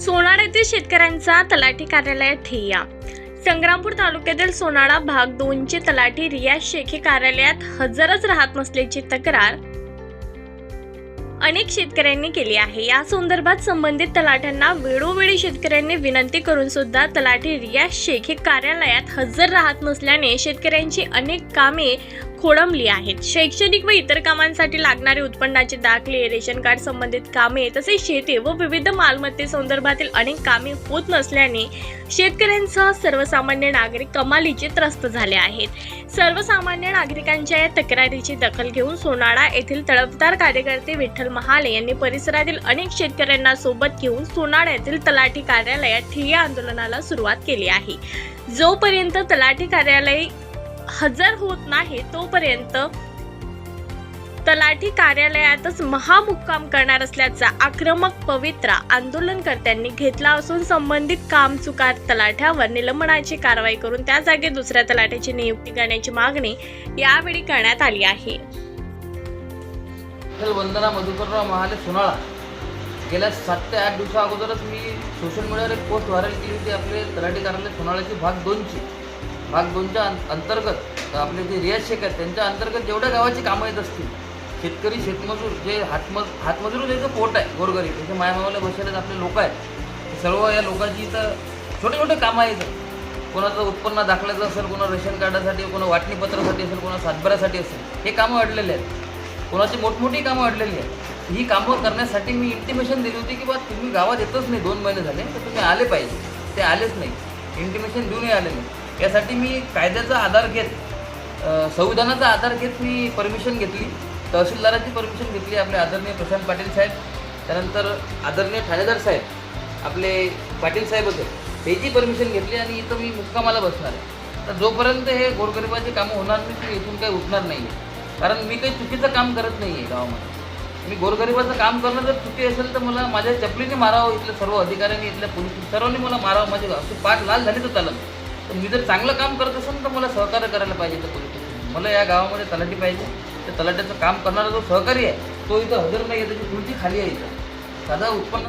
सोनाड येथील शेतकऱ्यांचा तलाठी कार्यालयात ठेया. संग्रामपूर तालुक्यातील सोनाळा भाग दोनचे तलाठी रियाज शेखी कार्यालयात हजरच राहत नसल्याची तक्रार अनेक शेतकऱ्यांनी केली आहे. या संदर्भात संबंधित तलाठ्यांना वेळोवेळी शेतकऱ्यांनी विनंती करून सुद्धा तलाठी रियाज शेख हे कार्यालयात हजर राहत नसल्याने शेतकऱ्यांची अनेक कामे खोळंबली आहेत. शैक्षणिक व इतर कामांसाठी लागणारे उत्पन्नाचे दाखले रेशन कार्ड संबंधित कामे तसेच शेती व विविध मालमत्ते संदर्भातील अनेक कामे होत नसल्याने शेतकऱ्यांसह सर्वसामान्य नागरिक कमालीचे त्रस्त झाले आहेत. सर्वसामान्य नागरिकांच्या या तक्रारीची दखल घेऊन सोनाळा येथील तळपदार कार्यकर्ते विठ्ठल महाले यांनी परिसरातील अनेक शेतकऱ्यांना सोबत घेऊन सोनाळा येथील तलाठी कार्यालयात ठिय्या आंदोलनाला सुरुवात केली आहे. जोपर्यंत तलाठी कार्यालय हजर होत नाही तोपर्यंत तलाठी कार्यालयातच महामुक्काम करणार असल्याचा आक्रमक पवित्रा आंदोलनकर्त्यांनी घेतला असून संबंधित काम चुकार तलाठ्यावर निलंबनाची कारवाई करून त्या जागी दुसऱ्या तलाठ्याची नियुक्ती करण्याची मागणी यावेळी करण्यात आली आहे. वंदना मधुकरराव महाले सोनाळा. गेल्या सात ते आठ दिवसा अगोदरच मी सोशल मीडियावर एक पोस्ट व्हायरल केली होती. आपले तलाठी कार्यालय सोनाळ्याची भाग दोनची. भाग दोनच्या अंतर्गत आपले जे रियाज शेख आहेत त्यांच्या अंतर्गत जेवढ्या गावाची कामं येत असतील शेतकरी शेतमजूर जे हातमज हातमजूर ज्याचं पोट आहे गोरगरीब त्याचे मायामावाला बसलेले आपले लोक आहेत सर्व या लोकांची इथं छोटे छोटे कामं आहेत. कोणाचं उत्पन्न दाखल्याचं असेल कोणा रेशन कार्डासाठी कोणा वाटणीपत्रासाठी असेल कोणा सातबाऱ्यासाठी असेल हे कामं अडलेले आहेत. कोणाची मोठमोठी कामं अडलेली आहेत. ही कामं करण्यासाठी मी इंटिमेशन दिली होती की बा तुम्ही गावात येतच नाही दोन महिने झाले तर तुम्ही आले पाहिजे. ते आलेच नाही. इंटिमेशन देऊनही आले नाही. यासाठी मी कायद्याचा आधार घेत संविधानाचा आधार घेत मी परमिशन घेतली तहसीलदाराची परमिशन घेतली आपले आदरणीय प्रशांत पाटील साहेब त्यानंतर आदरणीय ठाणेदार साहेब आपले पाटील साहेब होते त्याची परमिशन घेतली आणि इथं मी मुक्कामाला बसणार आहे. तर जोपर्यंत हे गोरगरिबाची कामं होणार नाही ते इथून काही उठणार नाही. आहे कारण मी काही चुकीचं काम करत नाही आहे गावामध्ये. मी गोरगरिबाचं काम करणं जर चुकी असेल तर मला माझ्या चपलीने मारावं इथल्या सर्व अधिकाऱ्यांनी इथल्या पोलीस सर्वांनी मला मारावं माझे असे पाठ लाल झाली तर चालत. तर मी जर चांगलं काम करत असेल तर मला सहकार्य करायला पाहिजे तर कोणी मला या गावामध्ये तलाठी पाहिजे. त्या तलाट्याचं काम करणारा जो सहकारी आहे तो इथं हजर नाही आहे त्याची खुर्ची खाली आहे इथं. साधा उत्पन्न